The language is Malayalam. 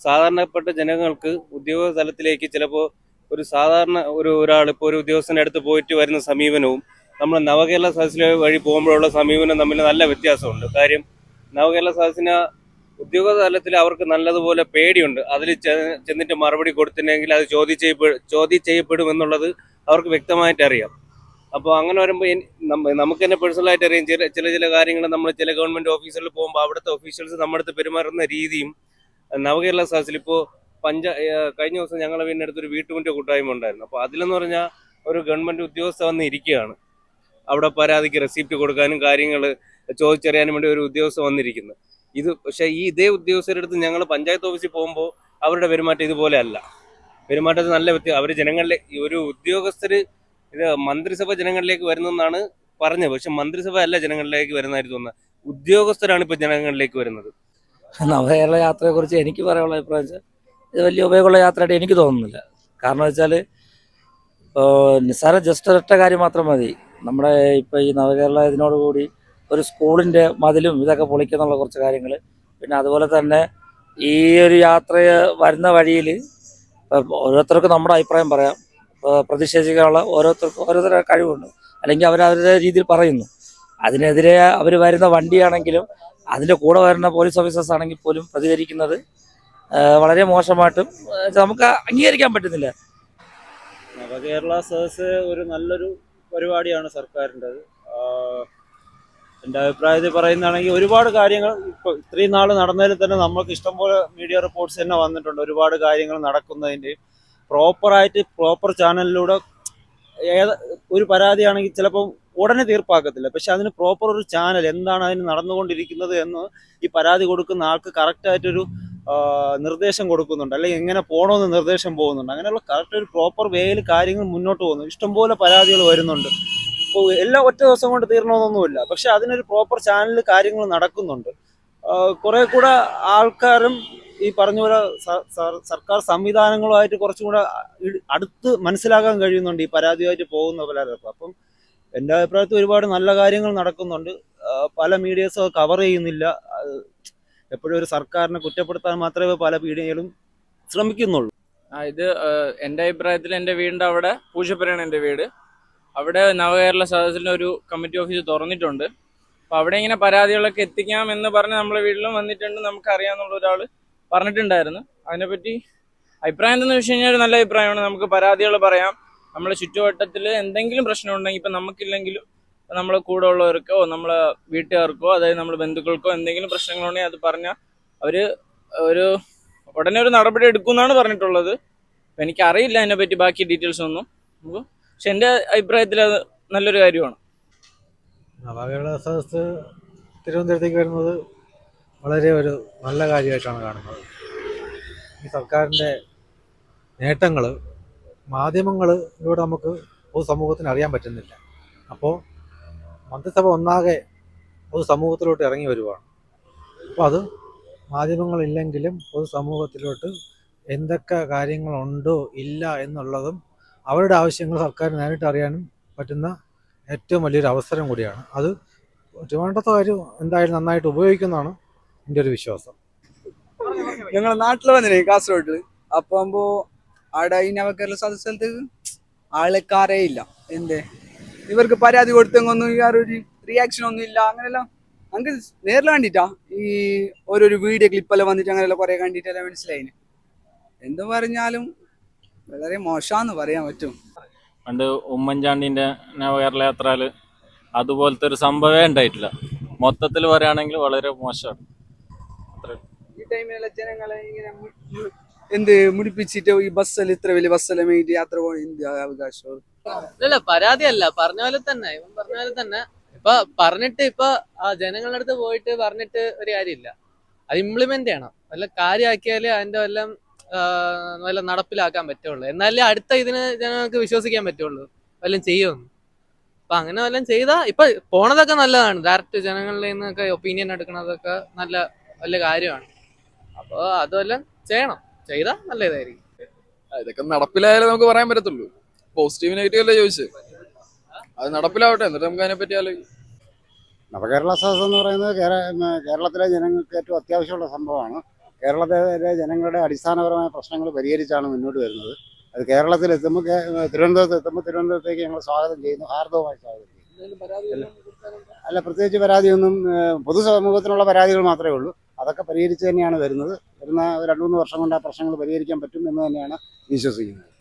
സാധാരണപ്പെട്ട ജനങ്ങൾക്ക് ഉദ്യോഗ തലത്തിലേക്ക് ചിലപ്പോൾ ഒരു സാധാരണ ഒരു ഒരാൾ ഇപ്പോൾ ഒരു ഉദ്യോഗസ്ഥന്റെ അടുത്ത് പോയിട്ട് വരുന്ന സമീപനവും നമ്മൾ നവകേരള സദസ്സിലെ വഴി പോകുമ്പോഴുള്ള സമീപനം തമ്മിൽ നല്ല വ്യത്യാസമുണ്ട്. കാര്യം നവകേരള സദസ്സിന് ഉദ്യോഗ തലത്തിൽ അവർക്ക് നല്ലതുപോലെ പേടിയുണ്ട്. അതിൽ ചെന്നിട്ട് മറുപടി കൊടുത്തില്ലെങ്കിൽ അത് ചോദ്യം ചെയ്യപ്പെ ചോദ്യം ചെയ്യപ്പെടും എന്നുള്ളത് അവർക്ക് വ്യക്തമായിട്ട് അറിയാം. അപ്പോൾ അങ്ങനെ വരുമ്പോൾ നമുക്ക് തന്നെ പേഴ്സണലായിട്ട് അറിയാം. ചില ചില ചില കാര്യങ്ങൾ നമ്മൾ ചില ഗവൺമെന്റ് ഓഫീസുകളിൽ പോകുമ്പോൾ അവിടുത്തെ ഒഫീഷ്യൽസ് നമ്മുടെ അടുത്ത് പെരുമാറുന്ന രീതിയും നവകേരള സദസ്സിൽ ഇപ്പോൾ പഞ്ചാ കഴിഞ്ഞ ദിവസം ഞങ്ങളെ വീടിന്റെ അടുത്തൊരു വീട്ടുമുറ്റ കൂട്ടായ്മ ഉണ്ടായിരുന്നു. അപ്പോൾ അതിലെന്ന് പറഞ്ഞാൽ ഒരു ഗവൺമെന്റ് ഉദ്യോഗസ്ഥ വന്ന് ഇരിക്കുകയാണ്. അവിടെ പരാതിക്ക് റെസിപ്റ്റ് കൊടുക്കാനും കാര്യങ്ങൾ ചോദിച്ചറിയാനും വേണ്ടി ഒരു ഉദ്യോഗസ്ഥ വന്നിരിക്കുന്നത് ഇത് പക്ഷേ ഈ ഇതേ ഉദ്യോഗസ്ഥരുടെ അടുത്ത് ഞങ്ങൾ പഞ്ചായത്ത് ഓഫീസിൽ പോകുമ്പോൾ അവരുടെ പെരുമാറ്റം ഇതുപോലെ അല്ല. പെരുമാറ്റത്തിൽ നല്ല വ്യക്തി അവർ ജനങ്ങളിലെ ഒരു ഉദ്യോഗസ്ഥര് ഇത് മന്ത്രിസഭ ജനങ്ങളിലേക്ക് വരുന്നെന്നാണ് പറഞ്ഞത്. പക്ഷെ മന്ത്രിസഭ അല്ല ജനങ്ങളിലേക്ക് വരുന്നതായിട്ട് തോന്നുന്നത്. ഉദ്യോഗസ്ഥരാണ് ഇപ്പൊ ജനങ്ങളിലേക്ക് വരുന്നത്. നവകേരള യാത്രയെക്കുറിച്ച് എനിക്ക് പറയാനുള്ള അഭിപ്രായം വെച്ചാൽ ഇത് വലിയ ഉപയോഗമുള്ള യാത്രയായിട്ട് എനിക്ക് തോന്നുന്നില്ല. കാരണം വെച്ചാൽ ഇപ്പോൾ നിസ്സാര ജസ്റ്റ് ഒരൊറ്റ കാര്യം മാത്രം മതി. നമ്മുടെ ഇപ്പോൾ ഈ നവകേരള ഇതിനോടുകൂടി ഒരു സ്കൂളിന്റെ മതിലും ഇതൊക്കെ പൊളിക്കുന്നുള്ള കുറച്ച് കാര്യങ്ങൾ പിന്നെ അതുപോലെ തന്നെ ഈ ഒരു യാത്ര വരുന്ന വഴിയിൽ ഓരോരുത്തർക്കും നമ്മുടെ അഭിപ്രായം പറയാം. പ്രതിഷേധിക്കാനുള്ള ഓരോരുത്തർക്കും ഓരോരുത്തരുടെ കഴിവുണ്ട്. അല്ലെങ്കിൽ അവരവരുടെ രീതിയിൽ പറയുന്നു. അതിനെതിരെ അവർ വരുന്ന വണ്ടിയാണെങ്കിലും അതിന്റെ കൂടെ വരുന്ന പോലീസ് ഓഫീസേഴ്സ് ആണെങ്കിൽ പോലും പ്രതികരിക്കുന്നത് വളരെ മോശമായിട്ടും നമുക്ക് അംഗീകരിക്കാൻ പറ്റുന്നില്ല. നവകേരള സദസ് ഒരു നല്ലൊരു പരിപാടിയാണ് സർക്കാരിന്റെ എന്റെ അഭിപ്രായത്തിൽ പറയുന്നതാണെങ്കിൽ ഒരുപാട് കാര്യങ്ങൾ ഇപ്പോൾ ഇത്രയും നാൾ നടന്നതിൽ തന്നെ നമുക്ക് ഇഷ്ടംപോലെ മീഡിയ റിപ്പോർട്ട്സ് തന്നെ വന്നിട്ടുണ്ട്. ഒരുപാട് കാര്യങ്ങൾ നടക്കുന്നതിന്റെയും പ്രോപ്പറായിട്ട് പ്രോപ്പർ ചാനലിലൂടെ ഏത് ഒരു പരാതിയാണെങ്കിൽ ചിലപ്പം ഉടനെ തീർപ്പാക്കത്തില്ല. പക്ഷെ അതിന് പ്രോപ്പർ ഒരു ചാനൽ എന്താണ് അതിന് നടന്നുകൊണ്ടിരിക്കുന്നത് എന്ന് ഈ പരാതി കൊടുക്കുന്ന ആൾക്ക് കറക്റ്റായിട്ടൊരു നിർദ്ദേശം കൊടുക്കുന്നുണ്ട്. അല്ലെങ്കിൽ എങ്ങനെ പോകണമെന്ന് നിർദ്ദേശം പോകുന്നുണ്ട്. അങ്ങനെയുള്ള കറക്റ്റ് ഒരു പ്രോപ്പർ വേയിൽ കാര്യങ്ങൾ മുന്നോട്ട് പോകുന്നു. ഇഷ്ടംപോലെ പരാതികൾ വരുന്നുണ്ട്. ഇപ്പോൾ എല്ലാ ഒറ്റ ദിവസം കൊണ്ട് തീരണമെന്നൊന്നുമില്ല പക്ഷെ അതിനൊരു പ്രോപ്പർ ചാനലിൽ കാര്യങ്ങൾ നടക്കുന്നുണ്ട്. കുറെ കൂടെ ആൾക്കാരും ഈ പറഞ്ഞ പോലെ സർക്കാർ സംവിധാനങ്ങളുമായിട്ട് കുറച്ചും കൂടെ അടുത്ത് മനസ്സിലാക്കാൻ കഴിയുന്നുണ്ട് ഈ പരാതിയായിട്ട് പോകുന്ന പലർക്കും അപ്പം എന്റെ അഭിപ്രായത്തിൽ ഒരുപാട് നല്ല കാര്യങ്ങൾ നടക്കുന്നുണ്ട്. പല മീഡിയസും കവർ ചെയ്യുന്നില്ല. എപ്പോഴും ഒരു സർക്കാരിനെ കുറ്റപ്പെടുത്താൻ മാത്രമേ പല മീഡിയകളും ശ്രമിക്കുന്നുള്ളൂ. ഇത് എന്റെ അഭിപ്രായത്തിൽ എന്റെ വീടിന്റെ അവിടെ പൂജപ്പുരയാണ് എന്റെ വീട്. അവിടെ നവകേരള സദസ്സിന്റെ ഒരു കമ്മിറ്റി ഓഫീസ് തുറന്നിട്ടുണ്ട്. അപ്പോൾ അവിടെ ഇങ്ങനെ പരാതികളൊക്കെ എത്തിക്കാം എന്ന് പറഞ്ഞ് നമ്മളെ വീട്ടിലും വന്നിട്ടുണ്ട്. നമുക്ക് അറിയാമെന്നുള്ള ഒരാൾ പറഞ്ഞിട്ടുണ്ടായിരുന്നു. അതിനെപ്പറ്റി അഭിപ്രായം എന്തെന്ന് വെച്ച് കഴിഞ്ഞാൽ നല്ല അഭിപ്രായമാണ്. നമുക്ക് പരാതികൾ പറയാം. നമ്മളെ ചുറ്റുവട്ടത്തിൽ എന്തെങ്കിലും പ്രശ്നം ഉണ്ടെങ്കിൽ ഇപ്പം നമുക്കില്ലെങ്കിലും നമ്മളെ കൂടെ ഉള്ളവർക്കോ നമ്മളെ വീട്ടുകാർക്കോ അതായത് നമ്മുടെ ബന്ധുക്കൾക്കോ എന്തെങ്കിലും പ്രശ്നങ്ങളുണ്ടെങ്കിൽ അത് പറഞ്ഞാൽ അവർ ഒരു ഉടനെ ഒരു നടപടി എടുക്കുമെന്നാണ് പറഞ്ഞിട്ടുള്ളത്. അപ്പം എനിക്കറിയില്ല അതിനെപ്പറ്റി ബാക്കി ഡീറ്റെയിൽസ് ഒന്നും. അപ്പോൾ പക്ഷെ എന്റെ അഭിപ്രായത്തിൽ അത് നല്ലൊരു കാര്യമാണ്. സദസ് തിരുവനന്തപുരത്തേക്ക് വരുന്നത് വളരെ ഒരു നല്ല കാര്യമായിട്ടാണ് കാണുന്നത്. ഈ സർക്കാരിന്റെ നേട്ടങ്ങൾ മാധ്യമങ്ങളിലൂടെ നമുക്ക് പൊതുസമൂഹത്തിന് അറിയാൻ പറ്റുന്നില്ല. അപ്പോൾ മന്ത്രിസഭ ഒന്നാകെ പൊതുസമൂഹത്തിലോട്ട് ഇറങ്ങി വരുവാണ്. അപ്പോൾ അത് മാധ്യമങ്ങളില്ലെങ്കിലും പൊതുസമൂഹത്തിലോട്ട് എന്തൊക്കെ കാര്യങ്ങളുണ്ടോ ഇല്ല എന്നുള്ളതും അവരുടെ ആവശ്യങ്ങൾ സർക്കാർ നേരിട്ട് അറിയാനും പറ്റുന്ന ഏറ്റവും വലിയൊരു അവസരം കൂടിയാണ്. അത് ട്രിവാൻഡ്രത്തുകാർ എന്തായാലും നന്നായിട്ട് ഉപയോഗിക്കുന്നതാണ്. എന്റെ ഒരു വിശ്വാസം. ഞങ്ങൾ നാട്ടിൽ വന്നില്ലേ കാസർഗോഡ്? അപ്പൊ ആകുമ്പോ ആടെ ഈ നവകേരള സദസ്സത്ത് ആൾക്കാരേ ഇല്ല. എന്തേ? ഇവർക്ക് പരാതി കൊടുത്തെങ്ങൊന്നും യാതൊരു റിയാക്ഷൻ ഒന്നും ഇല്ല. അങ്ങനെല്ലാം നമുക്ക് നേരിൽ കണ്ടിട്ടാ. ഈ ഓരോരു വീഡിയോ ക്ലിപ്പെല്ലാം വന്നിട്ട് അങ്ങനെയുള്ള കുറെ കണ്ടിട്ടെല്ലാം മനസ്സിലായിന്. എന്ത് പറഞ്ഞാലും വളരെ മോശാന്ന് പറയാൻ പറ്റും. പണ്ട് ഉമ്മൻചാണ്ടിന്റെ നവകേരള യാത്രയിൽ അതുപോലത്തെ ഒരു സംഭവമേ ഉണ്ടായിട്ടില്ല. മൊത്തത്തിൽ പറയുകയാണെങ്കിൽ വളരെ മോശമാണ്. ഈ ടൈമിലുള്ള ജനങ്ങളെ ഇങ്ങനെ എന്ത് മുടിപ്പിച്ചിട്ട് ഈ ബസ്സിൽ ഇത്ര വലിയ ബസ്സെല്ലാം വേണ്ടി യാത്ര എന്ത് അവകാശം? അല്ല പരാതി അല്ല പറഞ്ഞ പോലെ തന്നെ ഇവൻ പറഞ്ഞ പോലെ തന്നെ. ഇപ്പൊ പറഞ്ഞിട്ട് ഇപ്പൊ ആ ജനങ്ങളുടെ അടുത്ത് പോയിട്ട് പറഞ്ഞിട്ട് ഒരു കാര്യമില്ല. അത് ഇംപ്ലിമെന്റ് ചെയ്യണം. വല്ല കാര്യമാക്കിയാലേ അതിന്റെ വല്ലതും വല്ല നടപ്പിലാക്കാൻ പറ്റുള്ളൂ. എന്നാലേ അടുത്ത ഇതിന് ജനങ്ങൾക്ക് വിശ്വസിക്കാൻ പറ്റുള്ളൂ. വല്ലതും ചെയ്യുമെന്ന്. അപ്പൊ അങ്ങനെ വല്ലതും ചെയ്താ ഇപ്പൊ പോണതൊക്കെ നല്ലതാണ്. ഡയറക്റ്റ് ജനങ്ങളിൽ നിന്നൊക്കെ ഒപ്പീനിയൻ എടുക്കണതൊക്കെ നല്ല വലിയ കാര്യമാണ്. അപ്പൊ അതെല്ലാം ചെയ്യണം. ചെയ്താ നല്ല ഇതായിരിക്കും ഇതൊക്കെ നടപ്പിലായാലേ നമുക്ക് പറയാൻ പറ്റത്തുള്ളൂ. പോസിറ്റീവ് നെഗറ്റീവ് അല്ലേ ചോദിച്ചത്? അത് നടപ്പിലാവട്ടെ എന്നിട്ട് നമുക്ക് അതിനെ പറ്റി ആലോചിക്കാം നവകേരള സദസ് എന്ന് പറയുന്നത് കേരളത്തിലെ ജനങ്ങൾക്ക് ഏറ്റവും അത്യാവശ്യമുള്ള സംഭവമാണ്. കേരളത്തിലെ ജനങ്ങളുടെ അടിസ്ഥാനപരമായ പ്രശ്നങ്ങൾ പരിഹരിച്ചാണ് മുന്നോട്ട് വരുന്നത്. അത് കേരളത്തിൽ എത്തുമ്പോൾ തിരുവനന്തപുരത്ത് എത്തുമ്പോൾ തിരുവനന്തപുരത്തേക്ക് ഞങ്ങൾ സ്വാഗതം ചെയ്യുന്നു. ഹാർദവമായി സ്വാഗതം ചെയ്യുന്നു. അല്ല പ്രത്യേകിച്ച് പരാതിയൊന്നും പൊതുസമൂഹത്തിനുള്ള പരാതികൾ മാത്രമേ ഉള്ളൂ. അതൊക്കെ പരിഹരിച്ച് തന്നെയാണ് വരുന്നത്. വരുന്ന രണ്ട് മൂന്ന് വർഷം കൊണ്ട് ആ പ്രശ്നങ്ങൾ പരിഹരിക്കാൻ പറ്റും എന്ന് തന്നെയാണ് വിശ്വസിക്കുന്നത്.